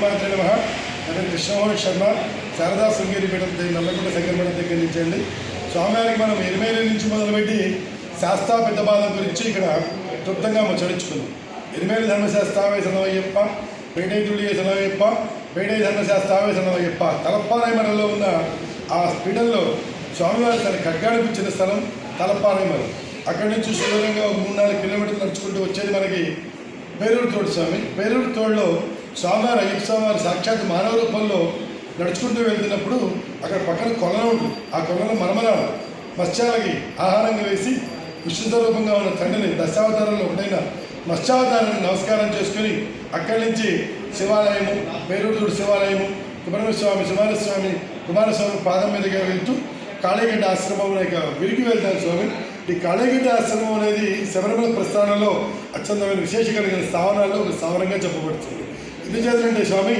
శ్రీమాత్రి నమ. నేను కృష్ణమోహన్ శర్మ శారదా శృంగేరి పీఠం నల్లగొండ నల్లకొండ దగ్గర నుంచి అండి స్వామివారికి మనం ఎనిమిది నుంచి మొదలుపెట్టి శాస్తా పెద్దపాదం గురించి ఇక్కడ క్లుప్తంగా ముచ్చరించుకున్నాం ఎనిమిది ధర్మశాస్త్రావే సనవయ్యప్ప పేడై తుడియ సనవయ్యప్ప పేడై ధర్మశాస్త్రావే సనవయ్యప్ప తలప్పారాయమరంలో ఉన్న ఆ పీఠంలో స్వామివారి తన ఖడ్గాడిపించిన స్థలం తలప్పారాయమరం అక్కడి నుంచి సుదూరంగా ఒక మూడు నాలుగు కిలోమీటర్లు నడుచుకుంటూ వచ్చేది మనకి పేరూరు తోడు స్వామి. పేరూరు తోడులో స్వామివారు అయ్యప్ప స్వామివారు సాక్షాత్ మానవ రూపంలో నడుచుకుంటూ వెళ్తున్నప్పుడు అక్కడ పక్కన కొలను ఉంటుంది ఆ కొలను మరమరాడు మత్స్యాలకి ఆహారంగా వేసి విష్ణు రూపంగా ఉన్న తండ్రిని దశావతారంలో ఒకటైన మత్స్యావతారాన్ని నమస్కారం చేసుకుని అక్కడి నుంచి శివాలయము పేరూరు శివాలయము కుమారస్వామి కుమారస్వామి కుమారస్వామి పాదం మీదుగా వెళ్తూ కాళీగడ్డ ఆశ్రమం ఇక విరిగి వెళ్తాను స్వామి. ఈ కాళీగడ్డ ఆశ్రమం అనేది శబరిమల ప్రస్థానంలో అత్యంతమైన విశేష కలిగిన స్థావనాల్లో ఒక స్థావనంగా చెప్పబడుతుంది. ఎందుచేతంటే స్వామి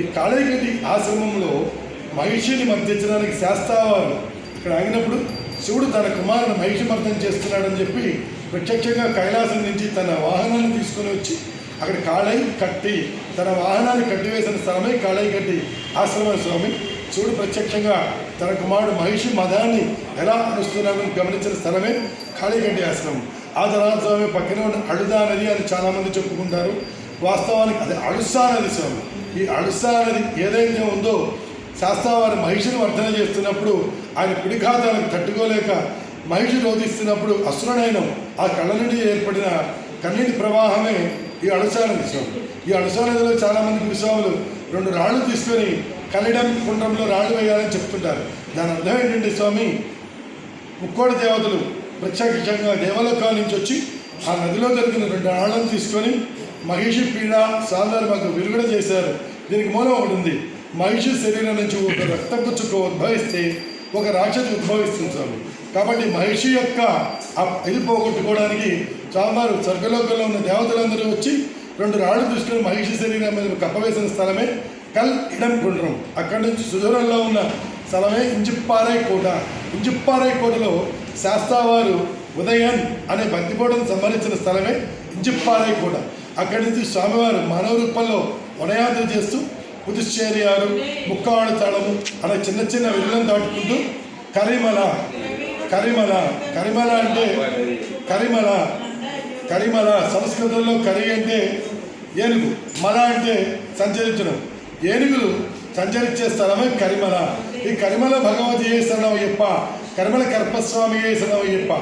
ఈ కాళీగడ్డి ఆశ్రమంలో మహిషిని మర్దించడానికి శాస్త్రావారు ఇక్కడ ఆగినప్పుడు శివుడు తన కుమారుని మహిషి మర్దం చేస్తున్నాడని చెప్పి ప్రత్యక్షంగా కైలాసం నుంచి తన వాహనాన్ని తీసుకొని వచ్చి అక్కడ కాళై కట్టి తన వాహనాన్ని కట్టివేసిన స్థలమే కాళై కట్టి ఆశ్రమ స్వామి. శివుడు ప్రత్యక్షంగా తన కుమారుడు మహిషి మదాన్ని ఎలా అనుస్తున్నాడని గమనించిన స్థలమే కాళీగడ్డి ఆశ్రమం. ఆ తర్వాత స్వామి పక్కనే ఉన్న అడుదా నది అని చాలామంది చెప్పుకుంటారు. వాస్తవానికి అది అడుసా నది స్వామి. ఈ అడుస్సా నది ఏదైతే ఉందో శాస్త్రవారి మహిషిని వర్ధన చేస్తున్నప్పుడు ఆయన పిడిఘాతాలకు తట్టుకోలేక మహిషి రోధిస్తున్నప్పుడు అసురనైనం ఆ కళ్ళ నుండి ఏర్పడిన కన్నీటి ప్రవాహమే ఈ అడుసా నది స్వామి. ఈ అడుసా నదిలో చాలామంది విశ్వాములు రెండు రాళ్ళు తీసుకొని కలిడం కుండ్రంలో రాళ్ళు వేయాలని చెప్తుంటారు. దాని అర్థం ఏంటంటే స్వామి ముక్కోడి దేవతలు ప్రత్యక్షంగా దేవలోకాల నుంచి వచ్చి ఆ నదిలో జరిగిన రెండు రాళ్ళను తీసుకొని మహిషి పీడ సాధారణ మాకు విరుగుడ చేశారు. దీనికి మూలం ఒకటి ఉంది. మహిషి శరీరం నుంచి ఒక రక్త గుచ్చుకు ఉద్భవిస్తే ఒక రాక్షసి ఉద్భవిస్తుంది స్వామి. కాబట్టి మహిషి యొక్క ఇది పోగొట్టుకోవడానికి స్వామివారు స్వర్గలోకంలో ఉన్న దేవతలందరూ వచ్చి రెండు రాళ్ళు దృష్టిలో మహిషి శరీరం మీద కప్పవేసిన స్థలమే కల్ ఇడం గుండ్రం. అక్కడి నుంచి సుదూరంలో ఉన్న స్థలమే ఇంజిప్పారై కోట. ఇంజిప్పారై కోటలో శాస్త్రావారు ఉదయన్ అనే బంతిపోటను సంహరించిన స్థలమే ఇంజిప్పారై కోట. అక్కడి నుంచి స్వామివారు మానవ రూపంలో వనయాత్ర చేస్తూ పుదుశ్చేరియారు ముక్కాడు తాళము అలా చిన్న చిన్న విధులను దాటుకుంటూ కరిమల కరిమల కరిమల అంటే కరిమల కరిమల సంస్కృతంలో కరి అంటే ఏనుగు మల అంటే సంచరించడం. ఏనుగులు సంచరించే స్థలమే కరిమల. ఈ కరిమల భగవతి ఏ శరణమయ్యప్ప కరిమల కర్పస్వామి ఏ శరణమయ్యప్ప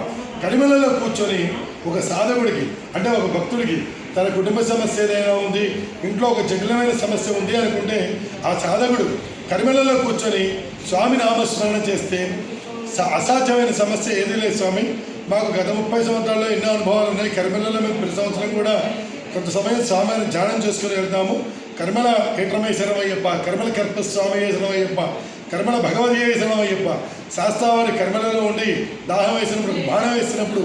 కరిమలలో కూర్చొని ఒక సాధకుడికి అంటే ఒక భక్తుడికి తన కుటుంబ సమస్య ఏదైనా ఉంది ఇంట్లో ఒక జటిలమైన సమస్య ఉంది అనుకుంటే ఆ సాధకుడు కరిమలలో కూర్చొని స్వామి నామస్మరణ చేస్తే అసాధ్యమైన సమస్య ఏదీ లేదు స్వామి. మాకు గత ముప్పై సంవత్సరాల్లో ఎన్నో అనుభవాలు ఉన్నాయి. కరిమలలో మేము ప్రతి సంవత్సరం కూడా కొంత సమయం స్వామిని ధ్యానం చేసుకుని వెళ్తాము. కర్మల కేట్రమేశ్వరమయ్యప్ప కర్మల కర్ప అయ్యప్ప కర్మల భగవదీయేశ్వరమయ్యప్ప శాస్త్రవారి కర్మలలో ఉండి దాహం వేసినప్పుడు బాణం వేసినప్పుడు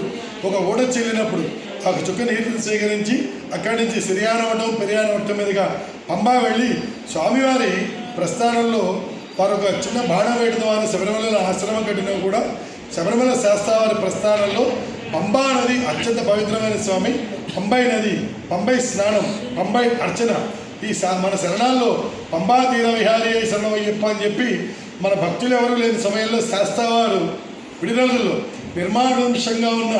ఒక ఊడ చెల్లినప్పుడు ఒక చుక్క నీటిని సేకరించి అక్కడి నుంచి సిరియానవటం పెరియానవటం మీదుగా పంబా వెళ్ళి స్వామివారి ప్రస్థానంలో వారు ఒక చిన్న బాణం వేయడం ద్వారా శబరిమల ఆశ్రమం కట్టినా కూడా శబరిమల శాస్త్రవారి ప్రస్థానంలో పంబా నది అత్యంత పవిత్రమైన స్వామి పంబై నది పంబై స్నానం పంబై అర్చన. ఈ మన శరణాల్లో పంబా తీర విహారీ అయి శరణమయ్యప్ప అని చెప్పి మన భక్తులు ఎవరు లేని సమయంలో శాస్త్రవారు విడి రోజుల్లో ఉన్న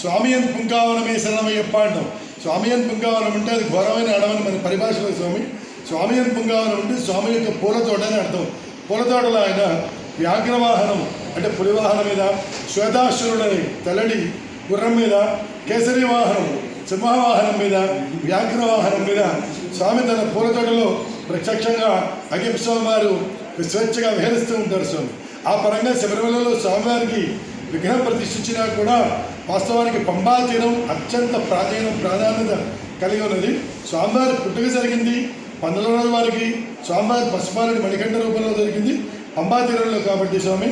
స్వామియన్ పుంకావనమే శరణమయ్యప్ప అంటాం స్వామియన్ పుంకావనం అంటే అది ఘోరమైన అడవని మన పరిభాషలో స్వామి. స్వామియన్ పుంకావనం అంటే స్వామి యొక్క పూల తోట అని అర్థం. పూల తోటలో ఆయన వ్యాఘ్రవాహనం అంటే పులివాహనం మీద శ్వేతాశ్వరుడని తెల్లడి గుర్రం మీద కేసరి వాహనం సింహవాహనం మీద వ్యాఘ్రవాహనం మీద స్వామి తన పూల తోటలో ప్రత్యక్షంగా అయ్యప్ప స్వామివారు స్వేచ్ఛగా విహరిస్తూ ఉంటారు స్వామి. ఆ పరంగా శబరిమలలో స్వామివారికి విగ్రహం ప్రతిష్ఠించినా కూడా వాస్తవానికి పంబా తీరం అత్యంత ప్రాచీన ప్రాధాన్యత కలిగి ఉన్నది. స్వామివారి పుట్టుక జరిగింది పందుల రోజు వారికి స్వామివారి పశుపాలని మణికంఠ రూపంలో జరిగింది పంబా తీరంలో కాబట్టి స్వామి.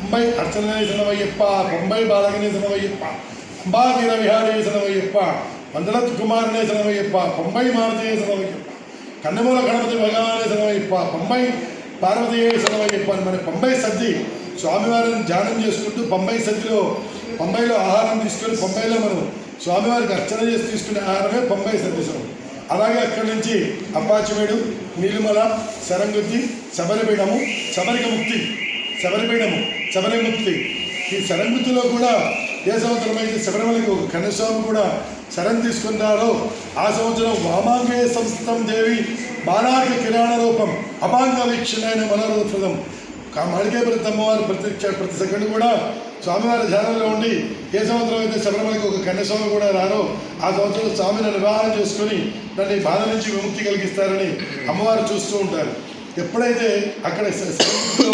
అంబై అర్చనయ్యప్ప బొంబై బాలగణేశనవయ్యప్ప అంబా తీర విహారేశనవయ్యప్ప పందల కుమారనేశనవయ్యప్ప బొంబై మారుతేశనవయ్యప్ప కన్నమూల గణపతి భగవానేశనవయ్యప్ప బొంబై పార్వతీయేశనవయ్యప్ప అని మన బొంబై సద్ది స్వామివారిని ధ్యానం చేసుకుంటూ బొంబై సద్దిలో పంబైలో ఆహారం తీసుకొని పంబైలో మనం స్వామివారికి అర్చన చేసి తీసుకునే ఆహారమే పంబై సందేశం అలాగే అక్కడి నుంచి అప్పాచిమేడు నీలిమల శరంగుద్ది శబరిపీఠము శబరికముక్తి శబరిపీఠము శబరిముక్తి. ఈ శరంగుద్దిలో కూడా ఏ సంవత్సరం అయితే శబరిమలకి ఒక కన్యస్వామి కూడా శరణ్ తీసుకున్నారో ఆ సంవత్సరం వామాంగే సంస్థం దేవి బాణార్క కిరాణ రూపం అపాంగ వీక్షణైన మనోరథం. మాళికేపురి అమ్మవారు ప్రతి ప్రతి సెకండ్ కూడా స్వామివారి ధ్యానంలో ఉండి ఏ సంవత్సరం అయితే శబరిమలకి ఒక కన్యస్వామి కూడా రారో ఆ సంవత్సరం స్వామి నన్ను వివాహం చేసుకొని నన్ను బాధ నుంచి విముక్తి కలిగిస్తారని అమ్మవారు చూస్తూ ఉంటారు. ఎప్పుడైతే అక్కడ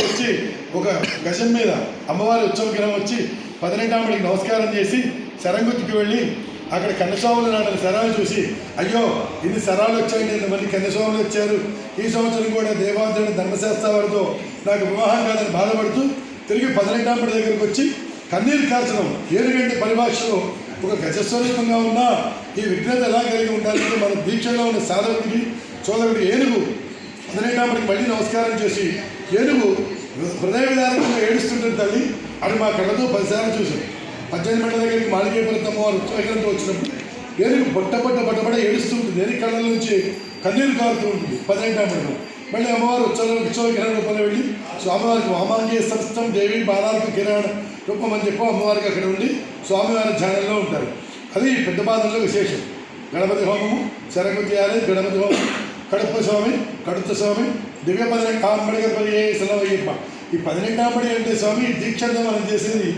వచ్చి ఒక గజం మీద అమ్మవారి ఉత్సవ గ్రహం వచ్చి పదినెంటామడికి నమస్కారం చేసి శరంగుతికి వెళ్ళి అక్కడ కన్యస్వాములు నాటిన శరాలు చూసి అయ్యో ఇన్ని శరాలు వచ్చాయండి ఇంతమంది కన్యస్వాములు వచ్చారు. ఈ సంవత్సరం కూడా దేవాదేవుడు ధర్మశాస్త్ర వారితో నాకు వివాహం కాదని బాధపడుతూ తిరిగి పదినెంటాంపడి దగ్గరకు వచ్చి కన్నీరు కార్చడం ఏరుగంటి పరిభాషలో ఒక గజస్వరూపంగా ఉన్న ఈ విఘ్నత ఎలా కలిగి ఉండాలంటే మన దీక్షలో ఉన్న సాధకుడికి సోదరుడికి ఏనుగు పదినెంటాంపడికి మళ్ళీ నమస్కారం చేసి ఏనుగు హృదయ విధానంగా ఏడుస్తుంటుంది తల్లి. అది మా కళ్ళతో పదిసార్లు చూసాం పద్దెనిమిది మండల దగ్గరికి మాళికేపురతమ్మ వారు ఉత్సాహంతో వచ్చినప్పుడు ఏనుగు బొట్ట బొట్ట బొట్టబడ ఏడుస్తూ ఉంటుంది. ఏనుగు కళ్ళ నుంచి కన్నీరు కారుతూ ఉంటుంది పదిహేను మళ్ళీ అమ్మవారు ఉత్సవ ఉత్సవ గ్రహణ రూపంలో వెళ్ళి స్వామివారికి వామాంగీయ సంస్థం దేవి బాలాలకు కిరాణ రూపం అని చెప్పి అమ్మవారికి అక్కడ ఉండి స్వామివారి ధ్యానంలో ఉంటారు. అది పెద్ద బాధల్లో విశేషం. గణపతి హోమము శరగతి ఆలయ గణపతి హోమం కడుపు స్వామి కడుత స్వామి దివ్య పదినెండు సెలవయ్యప్ప. ఈ పదినెట్టాంబడి అంటే స్వామి దీక్షంగా మనం చేసేది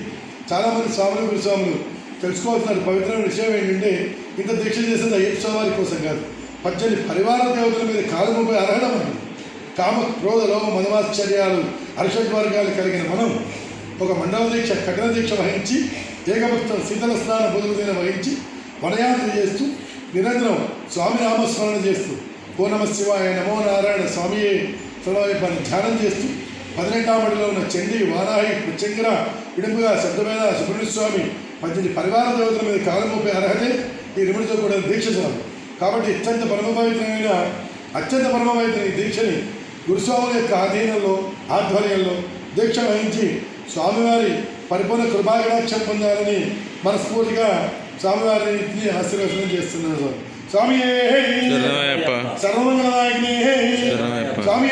చాలామంది స్వాములు గురుస్వాములు తెలుసుకోవాల్సిన పవిత్రమైన విషయం ఏంటంటే ఇంత దీక్ష చేసేది అయ్యప్ప స్వామి వారి కోసం కాదు. పచ్చని పరివార దేవతల మీద కాలుముపై అర్హత ఉంది. కామ క్రోధలో మనమాశ్చర్యాలు మదమాశ్చర్యాలు వర్గాలు కలిగిన మనం ఒక మండల దీక్ష కఠిన దీక్ష వహించి ఏకభక్తం శీతల స్నాన బుధుల వహించి వనయాత్ర చేస్తూ నిరంతరం స్వామి నామస్మరణ చేస్తూ ఓ నమ శివాయ నమో నారాయణ స్వామియే త్వరవైపు ధ్యానం చేస్తూ పదినెంటామడిలో ఉన్న చండి వారాహి పుచ్చంగిర ఇడుపుగా శబ్దమైన సుబ్రహ్మణ్య స్వామి పద్దెనిమిది పరివార దేవతల మీద కాలం మోపే అర్హతే ఈ రిముడితో కూడా దీక్ష స్వామి కాబట్టి అత్యంత పరమపవిత్రమైన అత్యంత పరమపవిత్ర ఈ దీక్షని గురుస్వాముల యొక్క ఆధీనంలో ఆధ్వర్యంలో దీక్ష వహించి స్వామివారి పరిపూర్ణ కృపాకటాక్షం పొందాలని మనస్ఫూర్తిగా స్వామివారిని ఆశీర్వచనం చేస్తున్నాను స్వామి సర్వమంగళనాయకుని శరణమయ్యప్ప. స్వామి